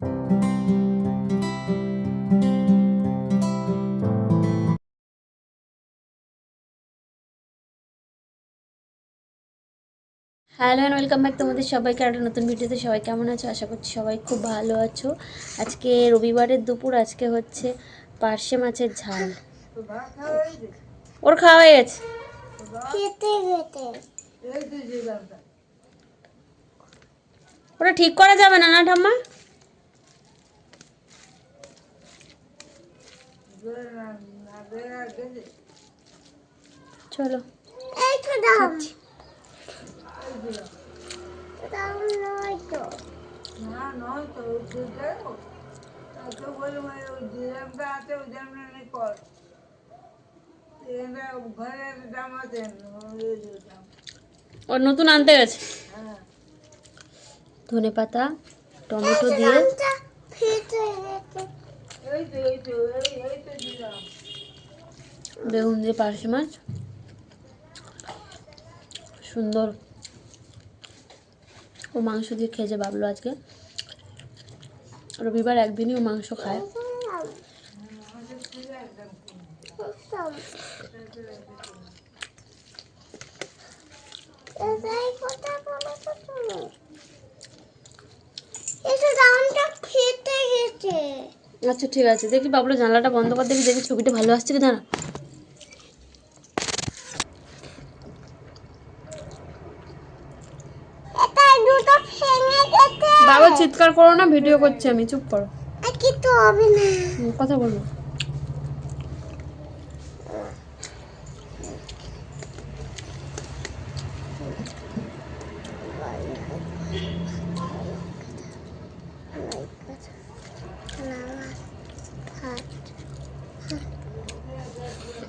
Hello and welcome back তোমাদের সবাইকে একটা নতুন ভিডিওতে সবাই কেমন আছো? আশা করছি সবাই খুব ভালো আছো। আজকে রবিবারের দুপুর আজকে হচ্ছে পার্শে মাছের ঝাল। ওর খাওয়া হয়ে গেছে? ওটা ঠিক করা যাবে না না ঠাম্মা চলো এই তো দাম দাম নয় তো না নয় তো দুধে তো বললাম ওই ডিজাইনটা আছে ওই ডিজাইনটা কর এটা ঘরের দাম আছে ওই দাম ওর নতুন আনতে গেছে? হ্যাঁ। ধনে পাতা টমেটো দিয়ে। বেগুন দিয়ে পার্শে মাছ। সুন্দর। ও মাংস দিয়ে খেয়েছে বাবলু আজকে। রবিবার একদিনই ও মাংস খায়। খেতে গেছে। আচ্ছা ঠিক আছে। দেখি বাবলু জানলাটা বন্ধ করে দেখি দেখি ছবিটা ভালো আসছে কি দাঁড়া বাবা চিৎকার করো না ভিডিও করছি আমি চুপ করো। কথা বলব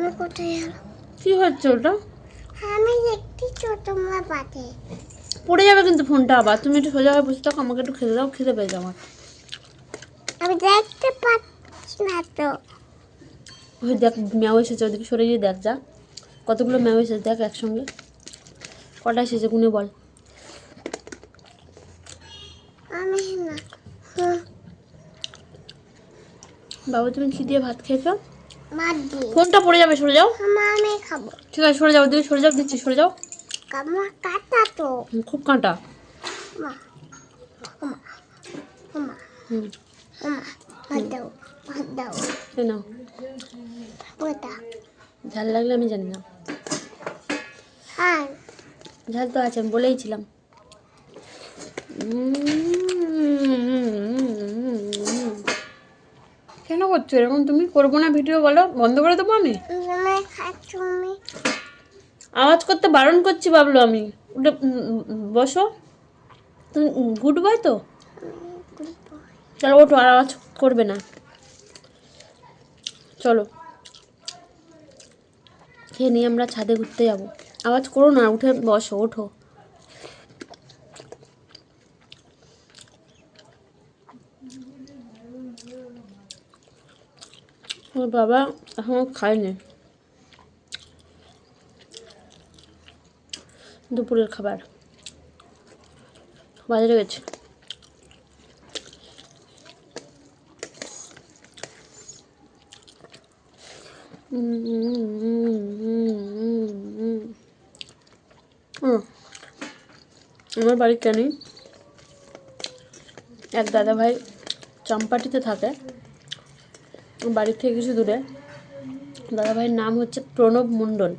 আমি কোথায় গেল কি হচ্ছে ওটা? আমি একটি ছোট মা পাতে পড়ে যাবে কিন্তু ফোনটা আবার। তুমি একটু সোজা হয়ে বসে থাকো আমাকে একটু খেতে দাও খেতে পেয়েছে আমার। আমি দেখতে পাচ্ছি না তো। ওই দেখ ম্যাও এসেছে ওদিকে সরে গিয়ে দেখ যা। কতগুলো ম্যাও এসেছে দেখ একসঙ্গে। কটা এসেছে গুনে বল। বাবা তুমি কি দিয়ে ভাত খেয়েছো? ফোনটা পড়ে যাবে সরে যাও। আমার আমি খাব। ঠিক আছে সরে যাও দিদি সরে যাও দিচ্ছি সরে যাও। কাটা তো। খুব কাঁটা। ঝাল লাগলে আমি জানি না। হ্যাঁ ঝাল তো আছে আমি বলেইছিলাম কেন করছ? এরকম তুমি করব না ভিডিও বলো? বন্ধ করে দেবো আমি? আওয়াজ করতে বারণ করছি ভাবলো আমি। উঠে বসো। তুমি গুড বয় তো? চলো ওঠো আর আওয়াজ করবে না। চলো। খেয়ে নিয়ে আমরা ছাদে ঘুরতে যাব। আওয়াজ করো না উঠে বসো ওঠো। ওর বাবা এখনও খায়নি দুপুরের খাবার বাজারে গেছে। আমার বাড়ি কেনই এক দাদা ভাই চম্পাটিতে থাকে। বাড়ির থেকে কিছু দূরে। দাদাভাইয়ের নাম হচ্ছে Pranab Mondal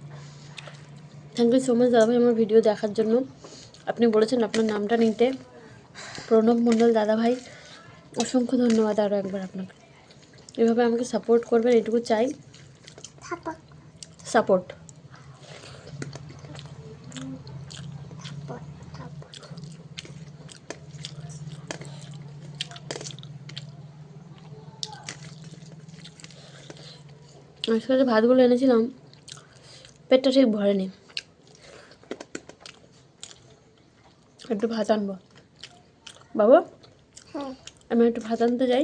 thank you so much দাদাভাই আমার ভিডিও দেখার জন্য। আপনি বলেছেন আপনার নামটা নিতে। প্রণব মণ্ডল দাদাভাই অসংখ্য ধন্যবাদ আরও একবার আপনাকে। এভাবে আমাকে সাপোর্ট করবেন এটুকু চাই। সাপোর্ট আজকে যে ভাতগুলো এনেছিলাম পেটটা ঠিক ভরেনি। একটু ভাত আনব। বাবু হ্যাঁ। আমি একটু ভাত আনতে যাই।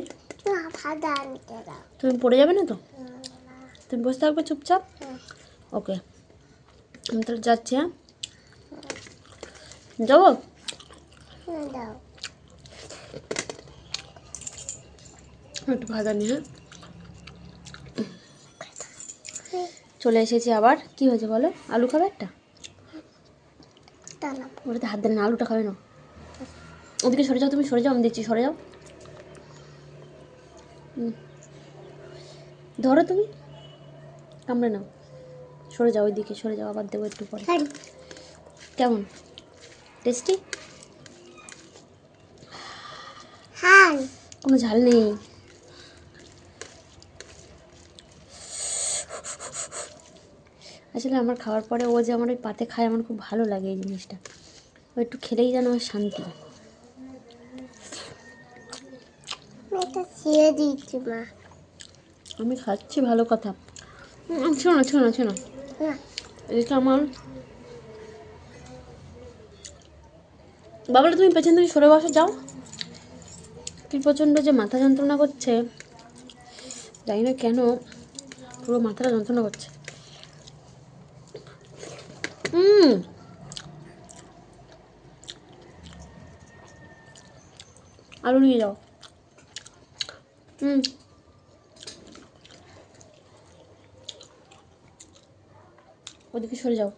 তুমি পড়ে যাবে না তো? তুমি বসে থাকবে চুপচাপ? হ্যাঁ। ওকে। আমি তাহলে যাচ্ছি হ্যাঁ? যাব? হ্যাঁ, একটু ভাজা নিয়ে হ্যাঁ? চলে এসেছি আবার। কি হয়েছে বলো? আলু খাবে একটা? ওটাতে হাত দেন না আলুটা খাবে না। ওদিকে সরে যাও তুমি সরে যাও আমি দিচ্ছি সরে যাও। ধরো তুমি। কামড়ে নাও। সরে যাও ওইদিকে সরে যাও আবার দেবো একটু পরে। কেমন? টেস্টি? হ্যাঁ কোনো ঝাল নেই। আসলে আমার খাওয়ার পরে ও যে আমার ওই পাতে খায় আমার খুব ভালো লাগে এই জিনিসটা। ও একটু খেলেই যেন আমার শান্তি। আমি খাচ্ছি ভালো কথা। শোনো শোনো শোনো। এটা আমার বাবলা তুমি পেছন থেকে সরে বসে যাও। কি প্রচণ্ড যে মাথা যন্ত্রণা করছে। জানি না কেন পুরো মাথাটা যন্ত্রণা করছে। হুম আলু নিয়ে যাও হুম ওদিকে সরে যাও।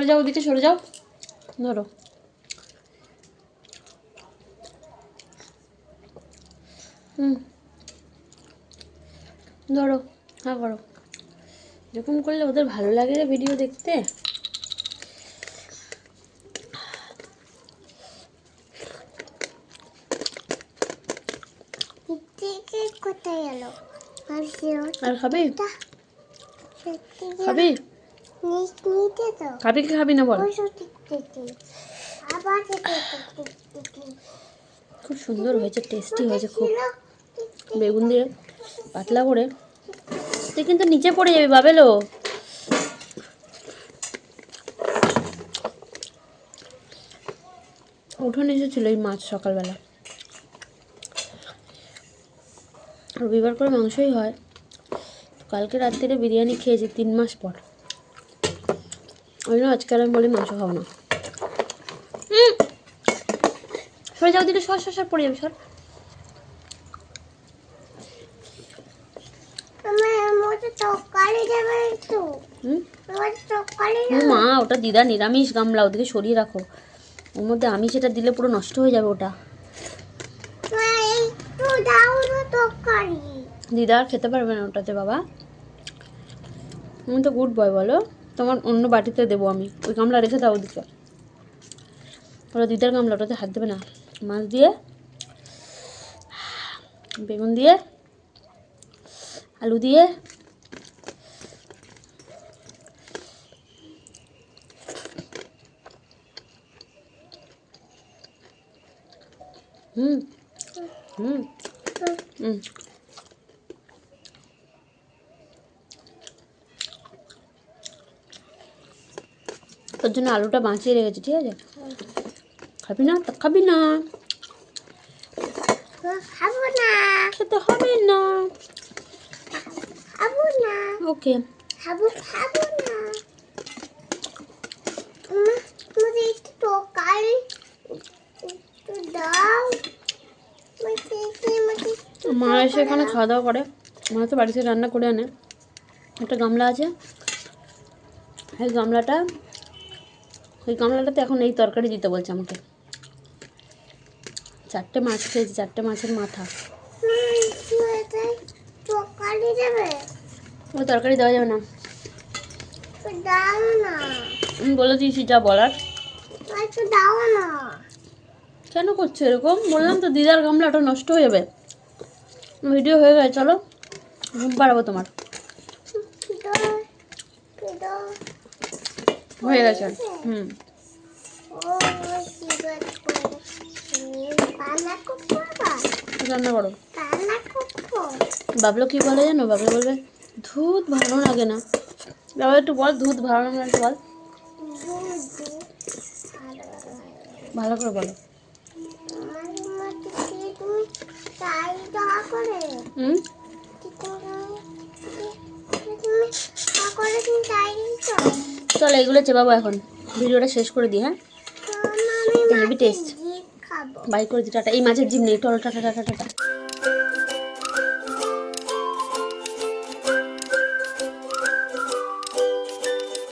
সরে যাও ওদিকে সরে যাও। ধরো। হুম। ধরো। হ্যাঁ করো এরকম করলে ওদের ভালো লাগে রে ভিডিও দেখতে। কোথায় গেল? আর খাবি খাবি খাবি কি খাবি না বল। খুব সুন্দর হয়েছে টেস্টি হয়েছে খুব। বেগুন দিয়ে পাতলা করে। তুই কিন্তু নিচে পড়ে যাবি বাবেলো। উঠোনে এসেছিল এই মাছ সকালবেলা। রবিবার করে মাংসই হয়। কালকে রাত্রিরে বিরিয়ানি খেয়েছি তিন মাস পর। ওই জন্য আজকে আমি বলি মাংস খাব না। সরে যাও দিলে সর সর সর পড়ে যাবে সর। মা ওটা দিদা নিরামিষ গামলা ওদিকে সরিয়ে রাখো। ওর মধ্যে আমি সেটা দিলে পুরো নষ্ট হয়ে যাবে ওটা। দিদা আর খেতে পারবে না ওটাতে বাবা। তুমি তো গুড বয় বলো। তোমার অন্য বাটিতে দেবো আমি। ওই গামলা রেখে দাও ওদিকে। ওটা দিদার গামলা ওটাতে হাত দেবে না। মাছ দিয়ে, বেগুন দিয়ে, আলু দিয়ে, হুম হুম হুম। তোর জন্য আলুটা বাঁচিয়ে রেখেছি ঠিক আছে? খাবি না? তা খাবি না। খাব না। খেতে হবে না। খাব না। ওকে। খাব খাব না। একটু তরকারি একটু দাও। মা এসে এখানে খাওয়া দাওয়া করে। মা তো বাড়িতে রান্না করে আনে। একটা গামলা আছে। এই গামলাটা ওই গামলাটাতে এখন এই তরকারি দিতে বলছে আমাকে। চারটে মাছ খেয়েছি, চারটে মাছের মাথা। এতে তরকারি দেওয়া যাবে না। আমি বলে দিয়েছি, যা বলার। কেন করছ এরকম? বললাম তো, দিদার গামলাটা নষ্ট হয়ে যাবে। ভিডিও হয়ে গেছে, চলো। ঘুম পাড়াবো তোমার। হয়ে গেছে হুম রান্না করো বাবলো কি বলে জানো বাবলো বলবে দুধ ভালো লাগে না বাবা একটু বল দুধ ভালো লাগে না একটু বল ভালো করে বলো দা করে হুম তুমি করে তুমি চলো এগুলো চেপাবো এখন। ভিডিওটা শেষ করে দিই হ্যাঁ? হেভি টেস্ট বাই করে দি টাটা। এই মাছের জিম নেই টল টাটা টাটা টাটা।